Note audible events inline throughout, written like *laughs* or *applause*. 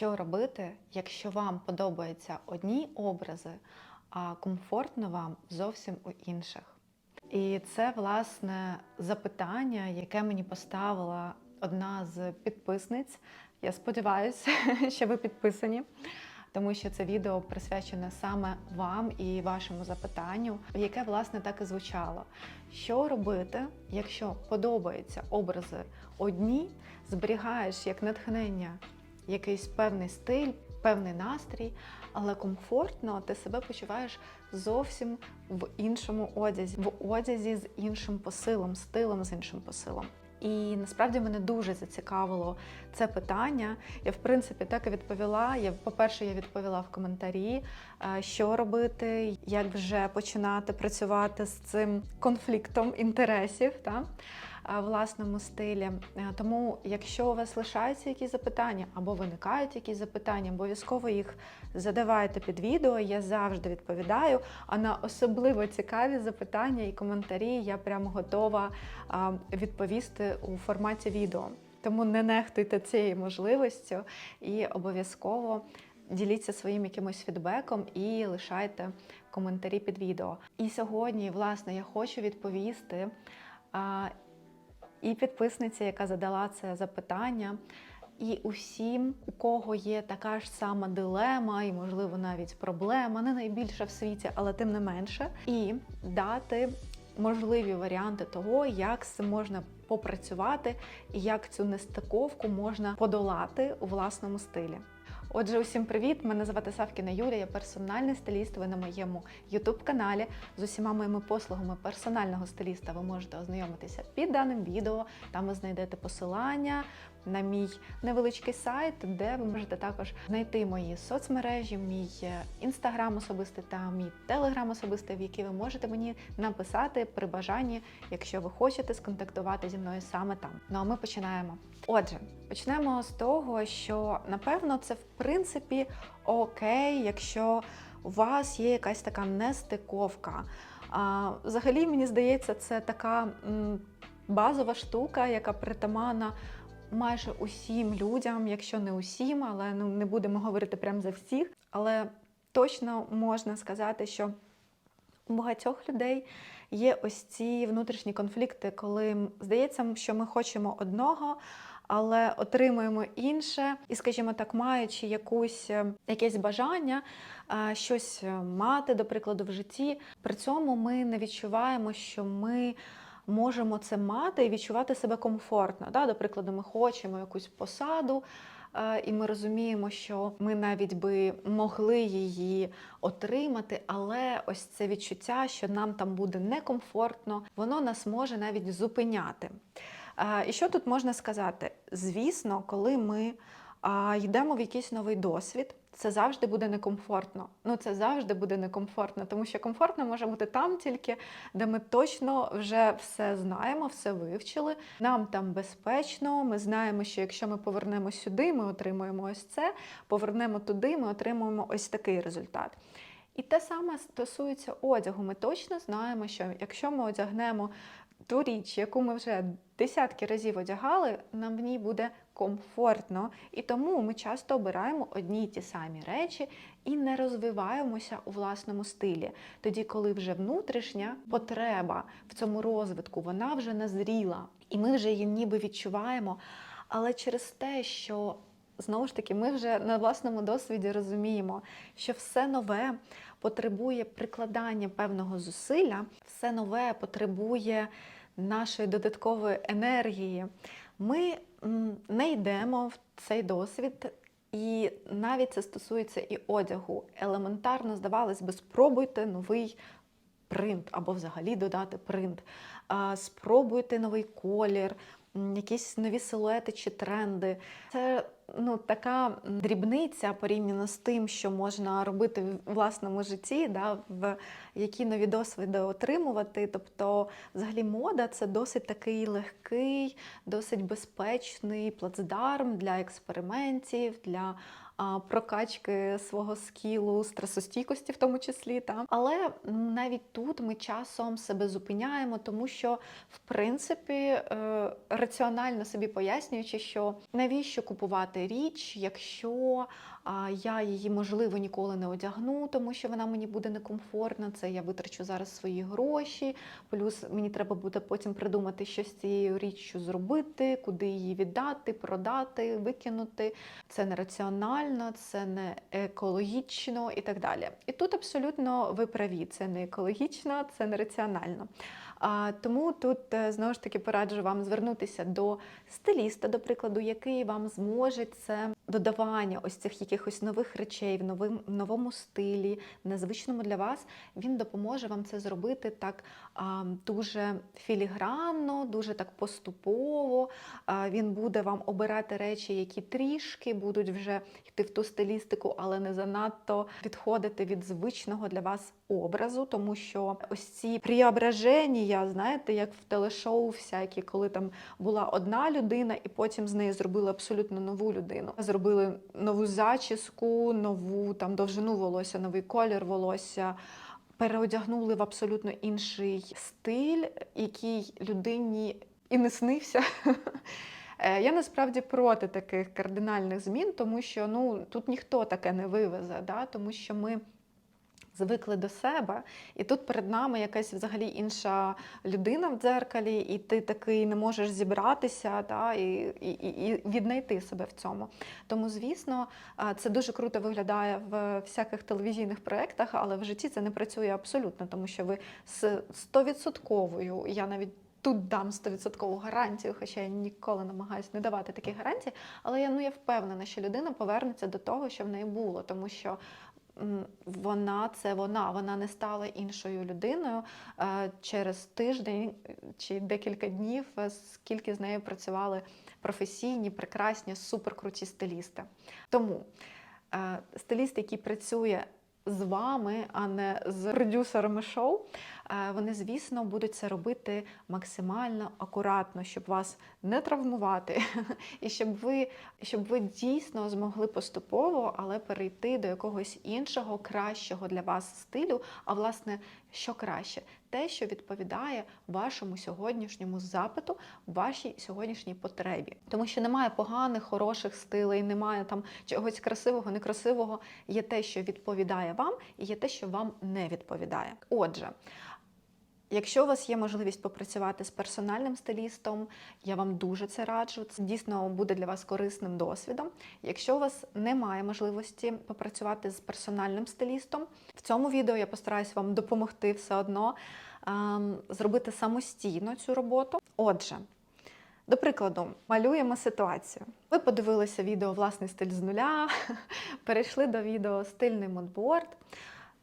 Що робити, якщо вам подобаються одні образи, а комфортно вам зовсім у інших? І це власне запитання, яке мені поставила одна з підписниць. Я сподіваюся, *laughs* що ви підписані, тому що це відео присвячене саме вам і вашому запитанню, яке власне так і звучало. Що робити, якщо подобаються образи одні, зберігаєш як натхнення якийсь певний стиль, певний настрій, але комфортно ти себе почуваєш зовсім в іншому одязі, в одязі з іншим посилом, стилем з іншим посилом. І насправді мене дуже зацікавило це питання. Я в принципі так і відповіла. Я, по-перше, я відповіла в коментарі, е, що робити, як вже починати працювати з цим конфліктом інтересів. Та? В власному стилі. Е, Тому, якщо у вас лишаються якісь запитання або виникають якісь запитання, обов'язково їх задавайте під відео. Я завжди відповідаю. А на особливо цікаві запитання і коментарі я прямо готова відповісти у форматі відео. Тому не нехтуйте цією можливістю і обов'язково діліться своїм якимось фідбеком і лишайте коментарі під відео. І сьогодні, власне, я хочу відповісти. І підписниці, яка задала це запитання, і усім, у кого є така ж сама дилема, і, можливо, навіть проблема, не найбільша в світі, але тим не менше, і дати можливі варіанти того, як з цим можна попрацювати і як цю нестиковку можна подолати у власному стилі. Отже, усім привіт! Мене звати Савкіна Юлія, я персональний стиліст. Ви на моєму youtube каналі з усіма моїми послугами персонального стиліста ви можете ознайомитися під даним відео. Там ви знайдете посилання на мій невеличкий сайт, де ви можете також знайти мої соцмережі, мій інстаграм особистий та мій телеграм особистий, в який ви можете мені написати при бажанні, якщо ви хочете сконтактувати зі мною саме там. Ну а ми починаємо. Отже, почнемо з того, що напевно це в принципі окей, якщо у вас є якась така нестиковка. А, Взагалі, мені здається, це така м, базова штука, яка притаманна майже усім людям, якщо не усім, але ну не будемо говорити прямо за всіх. Але точно можна сказати, що у багатьох людей є ось ці внутрішні конфлікти, коли здається, що ми хочемо одного. Але отримуємо інше, і, скажімо так, маючи якусь якесь бажання щось мати, до прикладу, в житті, при цьому ми не відчуваємо, що ми можемо це мати і відчувати себе комфортно. Да? До прикладу, ми хочемо якусь посаду, і ми розуміємо, що ми навіть би могли її отримати, але ось це відчуття, що нам там буде некомфортно, воно нас може навіть зупиняти. І що тут можна сказати? Звісно, коли ми йдемо в якийсь новий досвід, це завжди буде некомфортно. Ну це завжди буде некомфортно, тому що комфортно може бути там тільки, де ми точно вже все знаємо, все вивчили. Нам там безпечно. Ми знаємо, що якщо ми повернемо сюди, ми отримуємо ось це. Повернемо туди, ми отримуємо ось такий результат. І те саме стосується одягу. Ми точно знаємо, що якщо ми одягнемо ту річ, яку ми вже десятки разів одягали, нам в ній буде комфортно. І тому ми часто обираємо одні й ті самі речі і не розвиваємося у власному стилі. Тоді, коли вже внутрішня потреба в цьому розвитку, вона вже назріла, і ми вже її ніби відчуваємо. Але через те, що Знову ж таки, ми вже на власному досвіді розуміємо, що все нове потребує прикладання певного зусилля, все нове потребує нашої додаткової енергії. Ми не йдемо в цей досвід, і навіть це стосується і одягу. Елементарно, здавалось би, спробуйте новий принт або взагалі додати принт. Спробуйте новий колір, якісь нові силуети чи тренди. Це ну, така дрібниця порівняно з тим, що можна робити в власному житті, да, в які нові досвіди отримувати. Тобто, взагалі, мода це досить такий легкий, досить безпечний плацдарм для експериментів, для прокачки свого скілу, стресостійкості в тому числі. Та. Але навіть тут ми часом себе зупиняємо, тому що, в принципі, е, раціонально собі пояснюючи, що навіщо купувати річ, якщо я її, можливо, ніколи не одягну, тому що вона мені буде некомфортна, це я витрачу зараз свої гроші, плюс мені треба буде потім придумати, що з цією річчю зробити, куди її віддати, продати, викинути. Це не раціонально, це не екологічно і так далі. І тут абсолютно ви праві, це не екологічно, це не раціонально. А, тому тут е, знову ж таки пораджу вам звернутися до стиліста, до прикладу, який вам зможе це додавання ось цих якихось нових речей в новому стилі, незвичному для вас. Він допоможе вам це зробити так дуже філігранно, дуже так поступово. Він буде вам обирати речі, які трішки будуть вже йти в ту стилістику, але не занадто відходити від звичного для вас образу, тому що ось ці преображення, знаєте, як в телешоу всякі, коли там була одна людина, і потім з неї зробили абсолютно нову людину. Зробили нову зачіску, нову там довжину волосся, новий колір волосся. Переодягнули в абсолютно інший стиль, який людині і не снився. *laughs* Е, Я насправді проти таких кардинальних змін, тому що ну тут ніхто таке не вивезе, да? тому що ми звикли до себе, і тут перед нами якась взагалі інша людина в дзеркалі, і ти такий не можеш зібратися да? і, і, і віднайти себе в цьому. Тому, звісно, це дуже круто виглядає в всяких телевізійних проєктах, але в житті це не працює абсолютно, тому що ви з стовідсотковою, я навіть. Тут дам 100% гарантію, хоча я ніколи намагаюся не давати таких гарантій, але я ну я впевнена, що людина повернеться до того, що в неї було, тому що вона це вона, вона не стала іншою людиною е, через тиждень чи декілька днів, е, скільки з нею працювали професійні, прекрасні, суперкруті стилісти. Тому е, стиліст, який працює з вами, а не з продюсерами шоу, е, вони, звісно, будуть це робити максимально акуратно, щоб вас не травмувати, *laughs* і щоб ви, щоб ви дійсно змогли поступово, але перейти до якогось іншого, кращого для вас стилю. А власне, що краще? Те, що відповідає вашому сьогоднішньому запиту, вашій сьогоднішній потребі. Тому що немає поганих, хороших стилей, немає там чогось красивого, некрасивого. Є те, що відповідає вам, і є те, що вам не відповідає. Отже. Якщо у вас є можливість попрацювати з персональним стилістом, я вам дуже це раджу. Це дійсно буде для вас корисним досвідом. Якщо у вас немає можливості попрацювати з персональним стилістом, в цьому відео я постараюсь вам допомогти все одно ем, зробити самостійно цю роботу. Отже, до прикладу, малюємо ситуацію. Ви подивилися відео Власний стиль з нуля, *laughs* перейшли до відео Стильний модборд,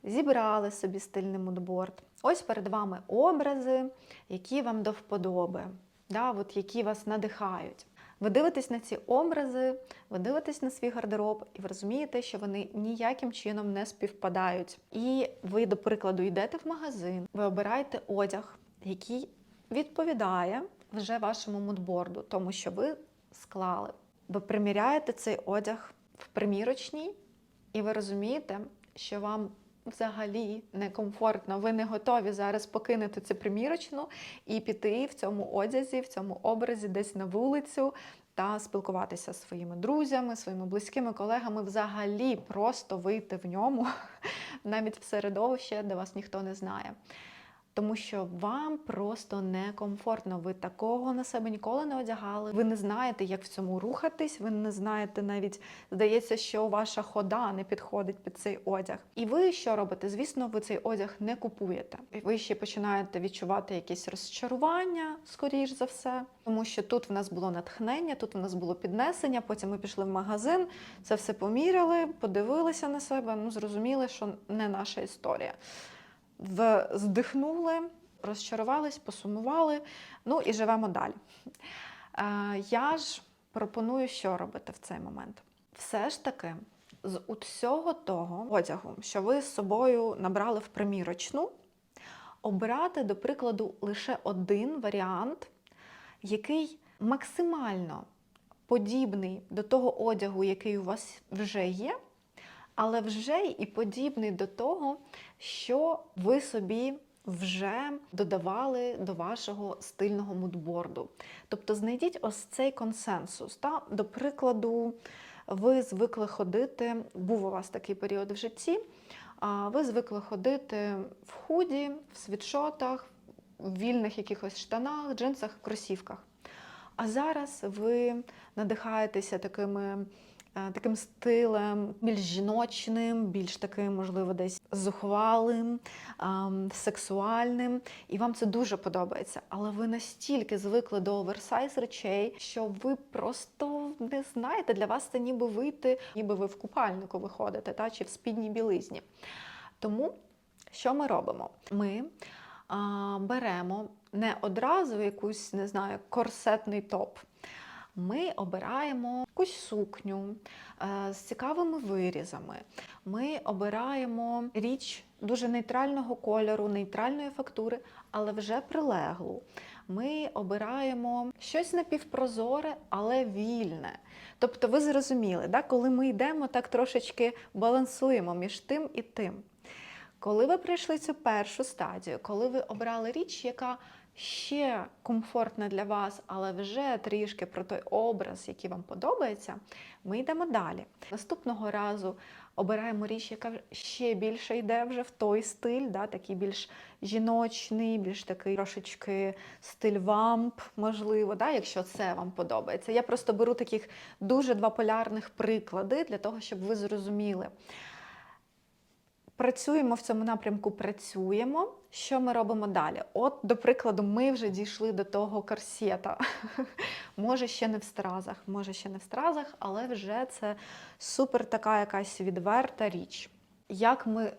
зібрали собі стильний модборд. Ось перед вами образи, які вам до вподоби, да, от які вас надихають. Ви дивитесь на ці образи, ви дивитесь на свій гардероб, і ви розумієте, що вони ніяким чином не співпадають. І ви, до прикладу, йдете в магазин, ви обираєте одяг, який відповідає вже вашому мудборду, тому що ви склали. Ви приміряєте цей одяг в примірочній, і ви розумієте, що вам взагалі некомфортно. Ви не готові зараз покинути цю примірочну і піти в цьому одязі, в цьому образі, десь на вулицю та спілкуватися зі своїми друзями, своїми близькими колегами, взагалі просто вийти в ньому, *laughs* навіть в середовище, де вас ніхто не знає. Тому що вам просто некомфортно. Ви такого на себе ніколи не одягали. Ви не знаєте, як в цьому рухатись. Ви не знаєте навіть, здається, що ваша хода не підходить під цей одяг. І ви що робите? Звісно, ви цей одяг не купуєте. Ви ще починаєте відчувати якісь розчарування, скоріш за все. Тому що тут в нас було натхнення, тут в нас було піднесення. Потім ми пішли в магазин, це все поміряли, подивилися на себе. Ну зрозуміли, що не наша історія здихнули, розчарувались, посумували, ну і живемо далі. Е, Я ж пропоную, що робити в цей момент. Все ж таки, з усього того одягу, що ви з собою набрали в примірочну, обрати, до прикладу, лише один варіант, який максимально подібний до того одягу, який у вас вже є, але вже і подібний до того, що ви собі вже додавали до вашого стильного мудборду. Тобто знайдіть ось цей консенсус. Та? До прикладу, ви звикли ходити, був у вас такий період в житті, ви звикли ходити в худі, в світшотах, в вільних якихось штанах, джинсах, кросівках. А зараз ви надихаєтеся такими, таким стилем, більш жіночним, більш таким, можливо, десь зухвалим, ем, сексуальним, і вам це дуже подобається. Але ви настільки звикли до оверсайз речей, що ви просто не знаєте, для вас це ніби вийти, ніби ви в купальнику виходите, та, чи в спідній білизні. Тому що ми робимо? Ми а, беремо не одразу якусь, не знаю, корсетний топ. Ми обираємо якусь сукню е, з цікавими вирізами. Ми обираємо річ дуже нейтрального кольору, нейтральної фактури, але вже прилеглу. Ми обираємо щось напівпрозоре, але вільне. Тобто, ви зрозуміли, да? коли ми йдемо, так трошечки балансуємо між тим і тим. Коли ви пройшли цю першу стадію, коли ви обрали річ, яка ще комфортна для вас, але вже трішки про той образ, який вам подобається, ми йдемо далі. Наступного разу обираємо річ, яка ще більше йде вже в той стиль, да, такий більш жіночний, більш такий трошечки стиль вамп, можливо, да, якщо це вам подобається. Я просто беру таких дуже два полярних приклади для того, щоб ви зрозуміли. Працюємо в цьому напрямку, працюємо. Що ми робимо далі? От, до прикладу, ми вже дійшли до того корсета. *laughs* може, ще не в стразах, може, ще не в стразах, але вже це супер така якась відверта річ. Як ми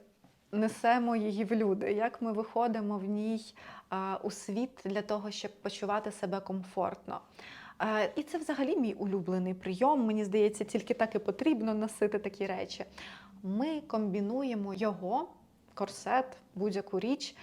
несемо її в люди, як ми виходимо в ній а, у світ для того, щоб почувати себе комфортно. І це взагалі мій улюблений прийом. Мені здається, тільки так і потрібно носити такі речі. Ми комбінуємо його, корсет, будь-яку річ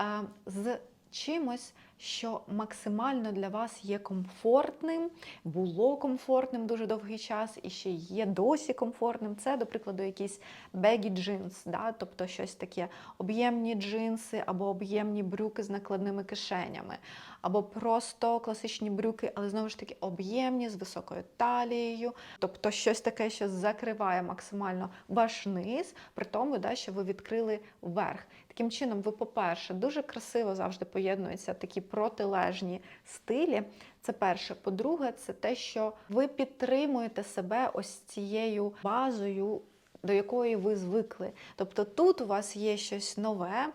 е, з чимось, що максимально для вас є комфортним, було комфортним дуже довгий час і ще є досі комфортним. Це, до прикладу, якісь baggy jeans, да? тобто щось таке об'ємні джинси або об'ємні брюки з накладними кишенями, або просто класичні брюки, але знову ж таки об'ємні з високою талією, тобто щось таке, що закриває максимально ваш низ, при тому, да, що ви відкрили верх. Таким чином, ви, по-перше, дуже красиво завжди поєднуються такі протилежні стилі. Це перше. По-друге, це те, що ви підтримуєте себе ось цією базою. До якої ви звикли. Тобто тут у вас є щось нове,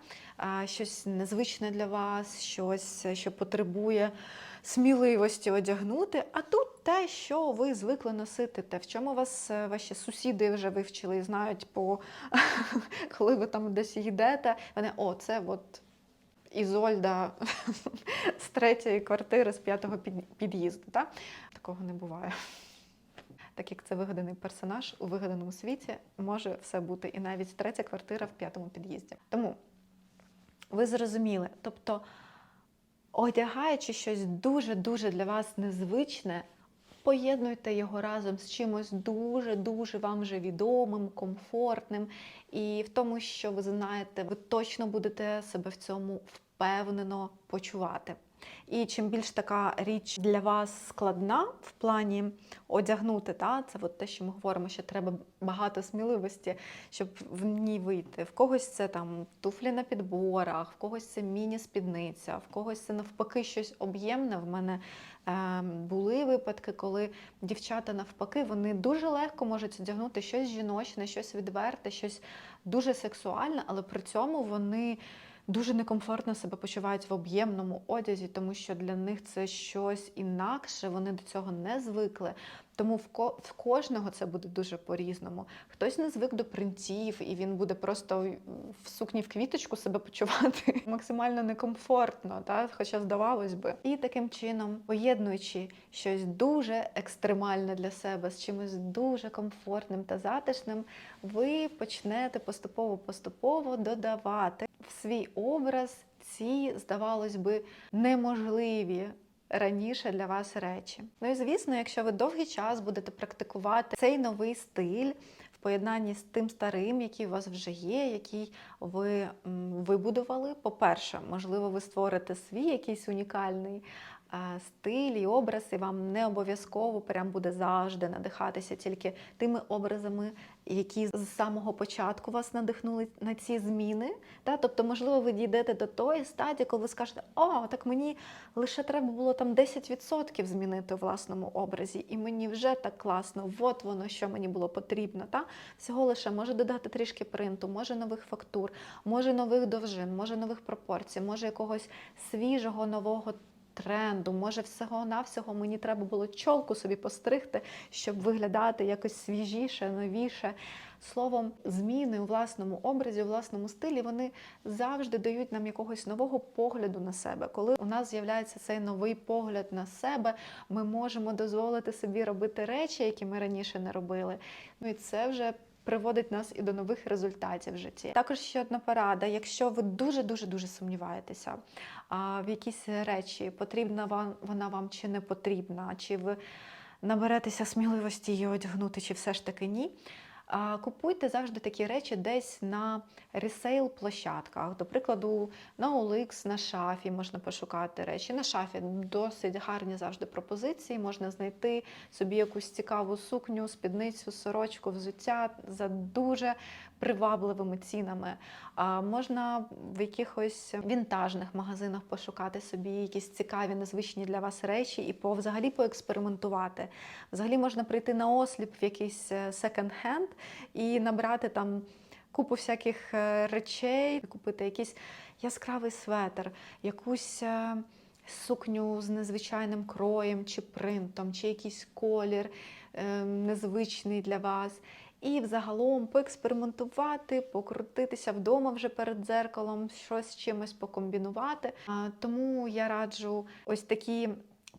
щось незвичне для вас, щось, що потребує сміливості одягнути. А тут те, що ви звикли носити, те, в чому вас е, ваші сусіди вже вивчили і знають, по *laughs* коли ви там десь йдете, вони о, це от Ізольда *laughs* з третьої квартири, з п'ятого під'їзду. Та? Такого не буває. Так як це вигаданий персонаж у вигаданому світі, може все бути і навіть третя квартира в п'ятому під'їзді. Тому ви зрозуміли, тобто, одягаючи щось дуже-дуже для вас незвичне, поєднуйте його разом з чимось дуже-дуже вам вже відомим, комфортним, і в тому, що ви знаєте, ви точно будете себе в цьому впевнено почувати. І чим більш така річ для вас складна в плані одягнути, та, це от те, що ми говоримо, що треба багато сміливості, щоб в ній вийти. В когось це там туфлі на підборах, в когось це міні-спідниця, в когось це навпаки щось об'ємне. В мене е, були випадки, коли дівчата навпаки вони дуже легко можуть одягнути щось жіночне, щось відверте, щось дуже сексуальне, але при цьому вони дуже некомфортно себе почувають в об'ємному одязі, тому що для них це щось інакше, вони до цього не звикли. Тому в, ко- в кожного це буде дуже по-різному. Хтось не звик до принтів, і він буде просто в сукні в квіточку себе почувати *laughs* максимально некомфортно, та? хоча здавалось би. І таким чином, поєднуючи щось дуже екстремальне для себе з чимось дуже комфортним та затишним, ви почнете поступово-поступово додавати в свій образ ці, здавалось би, неможливі раніше для вас речі. Ну і звісно, якщо ви довгий час будете практикувати цей новий стиль в поєднанні з тим старим, який у вас вже є, який ви вибудували. По-перше, можливо, ви створите свій якийсь унікальний стиль і образ, і вам не обов'язково прям буде завжди надихатися тільки тими образами, які з самого початку вас надихнули на ці зміни. Та? Тобто, можливо, ви дійдете до тої стадії, коли ви скажете, о, так мені лише треба було там 10% змінити у власному образі, і мені вже так класно, от воно, що мені було потрібно. Та? Всього лише може додати трішки принту, може нових фактур, може нових довжин, може нових пропорцій, може якогось свіжого нового тренду, може всього-навсього мені треба було чолку собі постригти, щоб виглядати якось свіжіше, новіше. Словом, зміни у власному образі, у власному стилі, вони завжди дають нам якогось нового погляду на себе. Коли у нас з'являється цей новий погляд на себе, ми можемо дозволити собі робити речі, які ми раніше не робили. Ну і це вже приводить нас і до нових результатів в житті. Також ще одна порада: якщо ви дуже дуже дуже сумніваєтеся а, в якісь речі, потрібна вам вона вам чи не потрібна, чи ви наберетеся сміливості її одягнути, чи все ж таки ні. Купуйте завжди такі речі десь на ресейл-площадках. До прикладу, на OLX, на шафі можна пошукати речі. На шафі досить гарні завжди пропозиції. Можна знайти собі якусь цікаву сукню, спідницю, сорочку, взуття за дуже привабливими цінами. А можна в якихось вінтажних магазинах пошукати собі якісь цікаві, незвичні для вас речі і по взагалі поекспериментувати. Взагалі можна прийти на осліп в якийсь секонд-хенд і набрати там купу всяких е, речей, купити якийсь яскравий светр, якусь. е, Сукню з незвичайним кроєм чи принтом, чи якийсь колір е, незвичний для вас. І взагалом поекспериментувати, покрутитися вдома вже перед дзеркалом, щось з чимось покомбінувати. Тому я раджу ось такі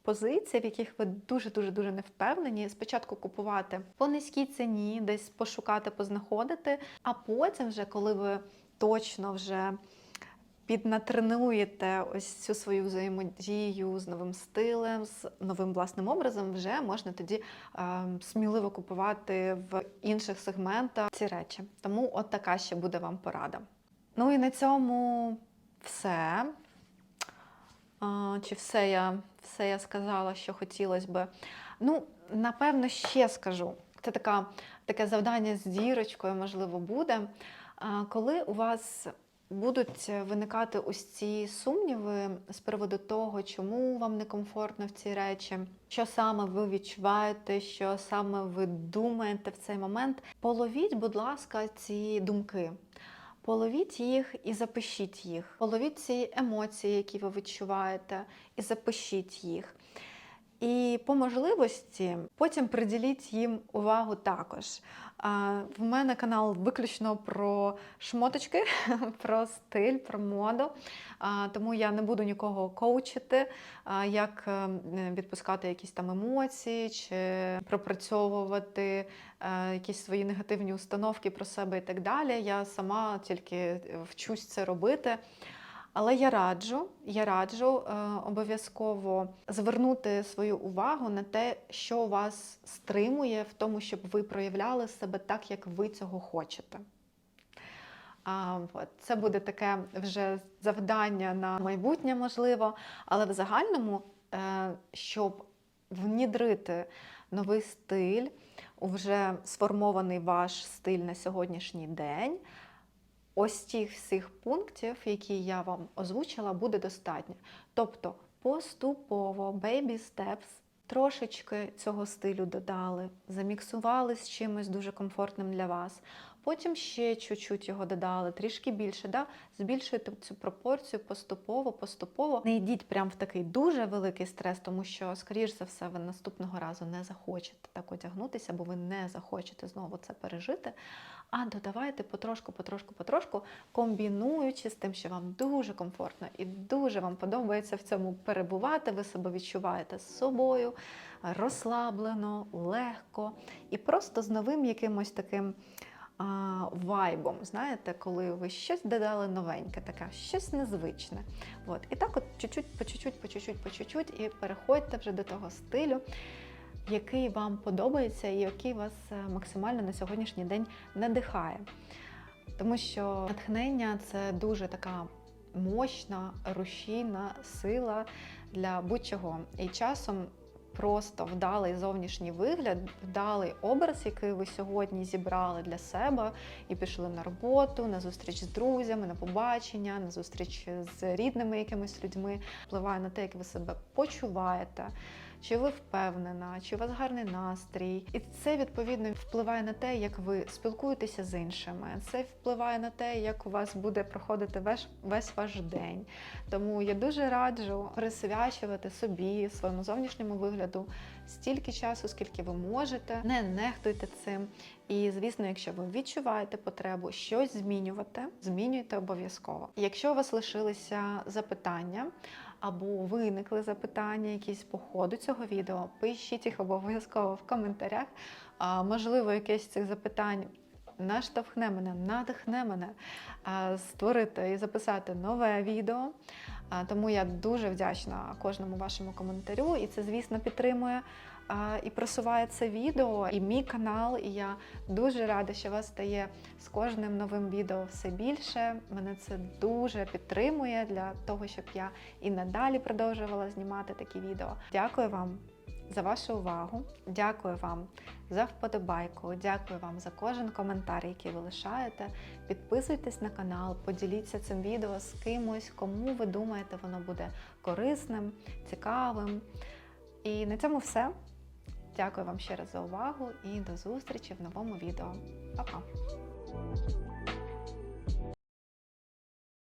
позиції, в яких ви дуже дуже дуже не впевнені. Спочатку купувати по низькій ціні, десь пошукати, познаходити, а потім, вже коли ви точно вже піднатренуєте ось цю свою взаємодію з новим стилем, з новим власним образом, вже можна тоді е, сміливо купувати в інших сегментах ці речі. Тому от така ще буде вам порада. Ну і на цьому все. Чи все я, все я сказала, що хотілося би. Ну, напевно, ще скажу. Це така, таке завдання з дірочкою, можливо, буде. Коли у вас будуть виникати ось ці сумніви з приводу того, чому вам некомфортно в цій речі, що саме ви відчуваєте, що саме ви думаєте в цей момент, половіть, будь ласка, ці думки. Половіть їх і запишіть їх. Половіть ці емоції, які ви відчуваєте, і запишіть їх. І по можливості потім приділіть їм увагу також. В мене канал виключно про шмоточки, *laughs* про стиль, про моду. Тому я не буду нікого коучити, як е, відпускати якісь там емоції чи пропрацьовувати е, якісь свої негативні установки про себе і так далі. Я сама тільки вчусь це робити. Але я раджу, я раджу е, обов'язково звернути свою увагу на те, що вас стримує в тому, щоб ви проявляли себе так, як ви цього хочете. А, от, Це буде таке вже завдання на майбутнє, можливо, але в загальному, е, щоб внідрити новий стиль, вже сформований ваш стиль на сьогоднішній день. Ось тих всіх пунктів, які я вам озвучила, буде достатньо. Тобто поступово, baby steps, трошечки цього стилю додали, заміксували з чимось дуже комфортним для вас. Потім ще чуть-чуть його додали, трішки більше. Да? Збільшуйте цю пропорцію поступово, поступово. Не йдіть прямо в такий дуже великий стрес, тому що, скоріш за все, ви наступного разу не захочете так одягнутися, бо ви не захочете знову це пережити. А додавайте потрошку, потрошку, потрошку, комбінуючи з тим, що вам дуже комфортно і дуже вам подобається в цьому перебувати. Ви себе відчуваєте з собою розслаблено, легко і просто з новим якимось таким вайбом. Знаєте, коли ви щось додали новеньке, таке, щось незвичне. От. І так, от чуть-чуть, по чуть-чуть, по чуть-чуть, по чуть-чуть, і переходьте вже до того стилю, який вам подобається і який вас е, максимально на сьогоднішній день надихає. Тому що натхнення це дуже така мощна, рушійна сила для будь-чого. І часом просто вдалий зовнішній вигляд, вдалий образ, який ви сьогодні зібрали для себе і пішли на роботу, на зустріч з друзями, на побачення, на зустріч з рідними якимись людьми, впливає на те, як ви себе почуваєте. Чи ви впевнена, чи у вас гарний настрій, і це відповідно впливає на те, як ви спілкуєтеся з іншими. Це впливає на те, як у вас буде проходити весь, весь ваш день. Тому я дуже раджу присвячувати собі, своєму зовнішньому вигляду стільки часу, скільки ви можете. Не нехтуйте цим. І, звісно, якщо ви відчуваєте потребу щось змінювати, змінюйте обов'язково. Якщо у вас лишилися запитання або виникли запитання якісь по ходу цього відео, пишіть їх обов'язково в коментарях. А, можливо, якесь з цих запитань наштовхне мене, надихне мене створити і записати нове відео. Тому я дуже вдячна кожному вашому коментарю, і це, звісно, підтримує і просуває це відео, і мій канал. І я дуже рада, що вас стає з кожним новим відео все більше. Мене це дуже підтримує для того, щоб я і надалі продовжувала знімати такі відео. Дякую вам за вашу увагу. Дякую вам за вподобайку. Дякую вам за кожен коментар, який ви лишаєте. Підписуйтесь на канал, поділіться цим відео з кимось, кому ви думаєте, воно буде корисним, цікавим. І на цьому все. Дякую вам ще раз за увагу і до зустрічі в новому відео. Па-па!